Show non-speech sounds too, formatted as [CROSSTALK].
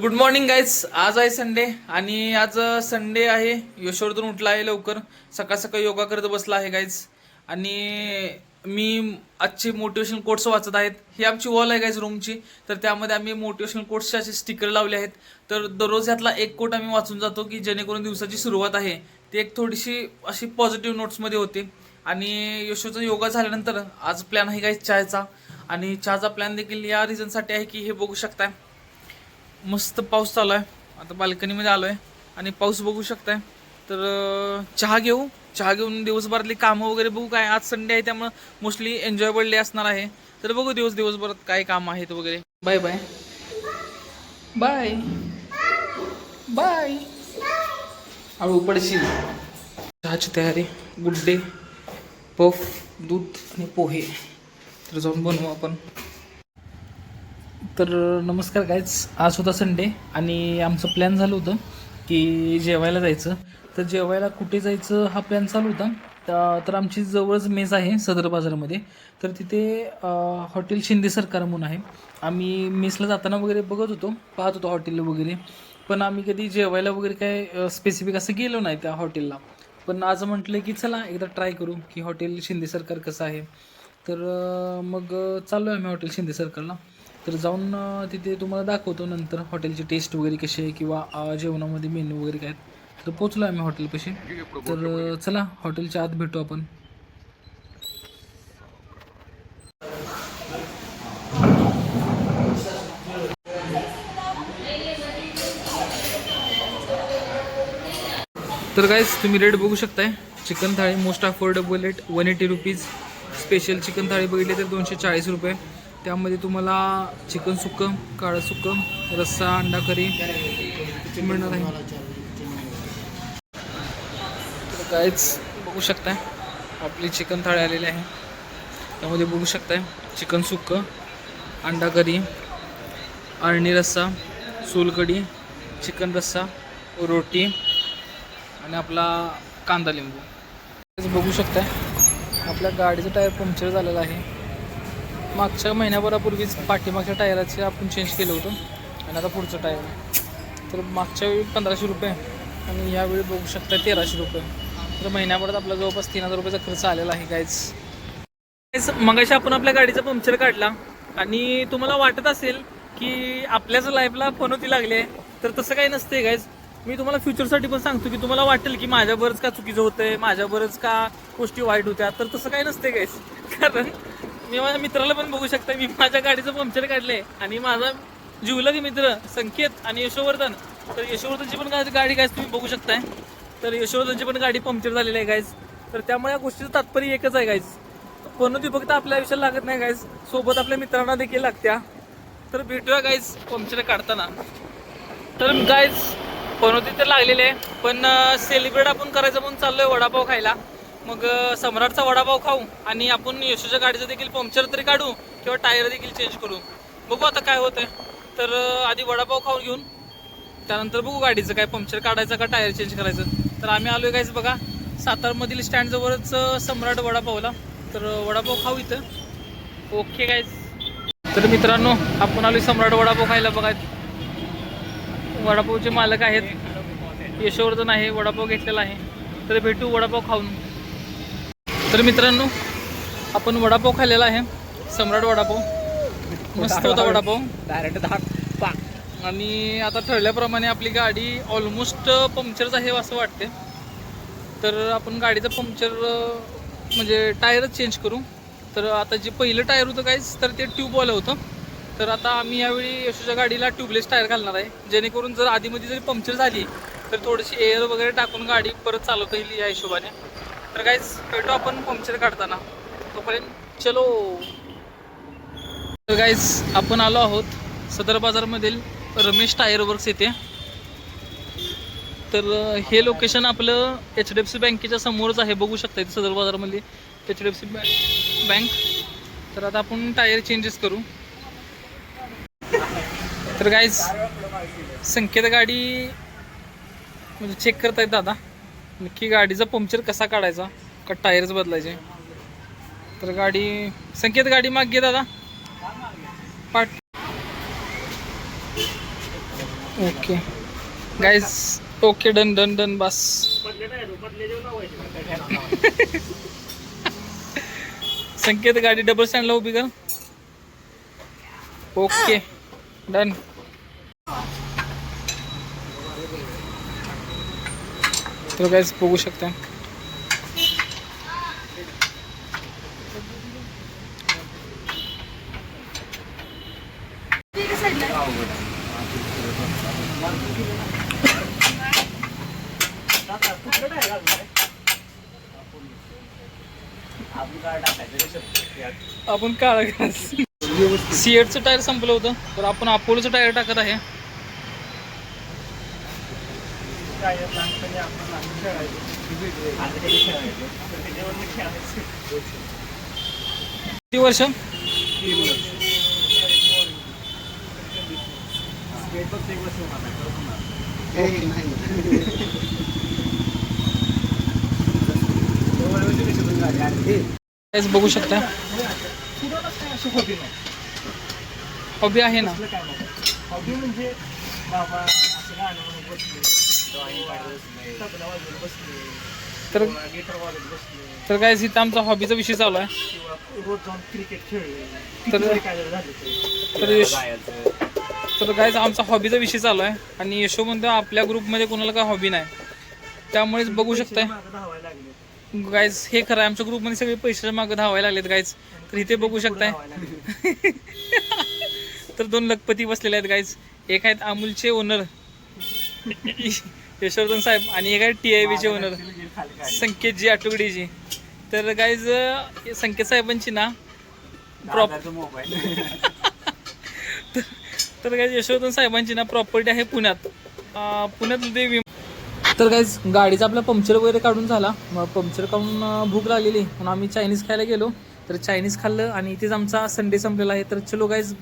Good morning guys आज आहे Sunday आणि आज uh, संडे आहे. यशोवरतून उठला आहे लवकर. सकाळ सकाळ योगा करत बसला आहे गाईज आणि मी आजचे मोटिवेशनल कोट्स वाचत आहेत. ही आमची वॉल आहे गाईज रूमची तर त्यामध्ये आम्ही मोटिवेशनल कोट्सचे असे स्टिकर लावले आहेत. तर दररोज यातला एक कोट आम्ही वाचून जातो की जेणेकरून दिवसाची सुरुवात आहे. ती एक थोडीशी अशी पॉझिटिव्ह नोट्समध्ये होते. आणि यशोचा योगा झाल्यानंतर आज प्लॅन आहे गाईज चहाचा. आणि चहाचा प्लॅन देखील या रिझनसाठी आहे की हे बघू शकताय. मस्त पाऊस चालू आहे. आता बाल्कनीमध्ये आलो आहे आणि पाऊस बघू शकताय. तर चहा घेऊ. चहा घेऊन दिवसभरातली कामं वगैरे बघू काय. आज संडे आहे त्यामुळं मोस्टली एन्जॉयबल डे असणार आहे. तर बघू दिवस दिवसभरात काय काम आहेत वगैरे. बाय बाय बाय बाय हळू पडशील चहाची तयारी. गुड डे पफ दूध आणि पोहे. तर जाऊन बनवू आपण. तर नमस्कार कायच आज होता संडे आणि आमचं प्लॅन झालं होतं की जेवायला जायचं. तर जेवायला कुठे जायचं हा प्लॅन चालू होता. तर आमची जवळच मेस आहे सदर बाजारामध्ये. तर तिथे हॉटेल शिंदे सरकार म्हणून आहे. आम्ही मेसला जाताना वगैरे बघत होतो पाहत होतो हॉटेल वगैरे. पण आम्ही कधी जेवायला वगैरे काय स्पेसिफिक असं गेलो नाही त्या हॉटेलला. पण आज म्हटलं की चला एकदा ट्राय करू की हॉटेल शिंदे सरकार कसं आहे. तर मग चाललो आहे आम्ही हॉटेल शिंदे सरकारला. तर जाऊन तिथे तुम्हाला दाखवतो नंतर हॉटेलची टेस्ट वगैरे कशी आहे किंवा जेवणामध्ये मेनू वगैरे काय आहेत. तर पोचलो आम्ही हॉटेलपाशी तर चला हॉटेलच्या आत भेटू आपण. तर गाईज तुम्ही रेट बघू शकताय. चिकन थाळी most affordable rate one eighty rupees special chicken थाळी बघितली तर दोनशे चाळीस रुपये. त्यामध्ये तुम्हाला चिकन सुकं काळं सुकं रस्सा अंडा करी मिळणार आहे. तर काहीच बघू शकताय आपली चिकन थाळी आलेली आहे. त्यामध्ये बघू शकताय चिकन सुक्कं अंडा करी अळणी रस्सा सोलकढी चिकन रस्सा रोटी आणि आपला कांदा लिंबू. बघू शकताय आपल्या गाडीचं टायर पंक्चर झालेलं आहे. मागच्या महिन्याभरापूर्वीच पाठीमागच्या टायराचे आपण चेंज केलं होतं. आणि आता पुढचं टायर तर मागच्या वेळी पंधराशे रुपये आणि यावेळी बघू शकता तेराशे रुपये. तर महिन्याभरात आपला जवळपास तीन हजार रुपयाचा खर्च आलेला आहे काहीच मगाशी आपण आपल्या गाडीचा पंक्चर काढला आणि तुम्हाला वाटत असेल की आपल्याच लाईफला पनोती लागली आहे. तर तसं काही नसते गाईज मी तुम्हाला फ्युचरसाठी पण सांगतो की तुम्हाला वाटेल की माझ्याबरच का चुकीचं होतंय माझ्यावरच का गोष्टी वाईट होत्या. तर तसं काही नसते गाईज [LAUGHS] कारण मी माझ्या मित्राला पण बघू शकता मी माझ्या गाडीचं पंक्चर काढले आणि माझा जिवलग मित्र संकेत आणि यशोवर्धन. तर यशोवर्धनची पण गा- गाडी गायज तुम्ही बघू शकताय. तर यशोवर्धनची पण गाडी पंक्चर झालेली आहे गायज तर त्यामुळे या गोष्टीचं तात्पर्य एकच आहे गायज ती फक्त आपल्या आयुष्याला लागत नाही गायज सोबत आपल्या मित्रांना देखील लागत्या. तर भेटूया गायज पंक्चर काढताना. तर गायज पनोती तर लागलेले आहे पण सेलिब्रेट आपण करायचं म्हणून चाललोय वडापाव खायला. मग सम्राटचा वडापाव खाऊ आणि आपण यशोच्या गाडीचं देखील पंक्चर तरी काढू किंवा टायर देखील चेंज करू. बघू आता काय होतंय. तर आधी वडापाव खाऊन घेऊन त्यानंतर बघू गाडीचं काय पंक्चर काढायचं का टायर चेंज करायचं. तर आम्ही आलोय काहीच बघा सातारमधील स्टँडजवळच सम्राट वडापावला. तर वडापाव खाऊ इथं. ओके गायज तर मित्रांनो आपण आलोय सम्राट वडापाव खायला बघा. वडापावचे मालक आहेत. यशोवर्धन आहे वडापाव घेतलेला आहे. तर भेटू वडापाव खाऊन. तर मित्रांनो आपण वडापाव खाल्लेला आहे. सम्राट वडापाव. मस्त होता वडापाव. डायरेक्ट दहा पा. आणि आता ठरल्याप्रमाणे आपली गाडी ऑलमोस्ट पंक्चरच आहे असं वाटते. तर आपण गाडीचं पंक्चर म्हणजे टायरच चेंज करू. तर आता जे पहिलं टायर होतं काहीच तर ते ट्यूबवालं होतं. तर आता आम्ही यावेळी यशोच्या गाडीला ट्यूबलेस टायर घालणार आहे. जेणेकरून जर आधीमध्ये जरी पंक्चर झाली तर थोडीशी एअर वगैरे टाकून गाडी परत चालवता येईल या हिशोबाने. तर काहीच भेटू आपण पंक्चर काढताना. तोपर्यंत चलो. तर गाईज आपण आलो आहोत सदर बाजारमधील रमेश टायर वर्क्स येथे तर हे लोकेशन आपलं एच डी एफ सी बँकेच्या समोरच आहे. बघू शकता इथे सदर बाजारमधली H D F C bank तर आता आपण टायर चेंजेस करू. तर गाईज संकेत गाडी म्हणजे चेक करतायत दादा. नक्की गाडीचा पंक्चर कसा काढायचा? का टायर्स बदलायचे? तर गाडी संकेत गाडी माग घे दादा. पाठ. Okay. Guys okay done done done बस. [LAUGHS] संकेत गाडी डबल स्टँडला उभी कर. ओके डन तर गाईज बघू शकता. आपण काळा सिएटचं टायर संपलं होतं तर आपण अपोलोचं टायर टाकत आहे. किती वर्ष? काहीच बघू शकता. हॉबी आहे ना. हॉबी म्हणजे बाबा असं गाणं बसले तर तर काय इथं आमचा हॉबीचा विषय चालू आहे. रोज जाऊन क्रिकेट खेळले तर- काय तर यश तर काय आमचा हॉबीचा विषय चालू आहे. आणि यशो आपल्या ग्रुपमध्ये कोणाला काय हॉबी नाही. त्यामुळेच बघू शकताय. गायज हे खरं आहे आमच्या ग्रुपमध्ये सगळे पैशाच्या मागे धावायला लागलेत गायज तर इथे बघू शकताय. [LAUGHS] तर दोन लखपती बसलेले आहेत गायज एक आहेत अमूलचे ओनर यशवर्धन साहेब आणि एक आहे टी आय बीचे ओनर काय संकेतजी आटुगडीजी तर गायज संकेत साहेबांची ना प्रॉप दादाचा मोबाईल तर काय यशोधन साहेबांची ना प्रॉपर्टी आहे पुण्यात. पुण्यात देवी तर काहीच गाडीचा आपला पंक्चर वगैरे काढून झाला. मग पंक्चर काढून भूक लागलेली. म्हणून आम्ही चायनीज खायला गेलो. तर चायनीज खाल्लं आणि इथेच आमचा संडे संपलेला आहे. तर चलो गाईज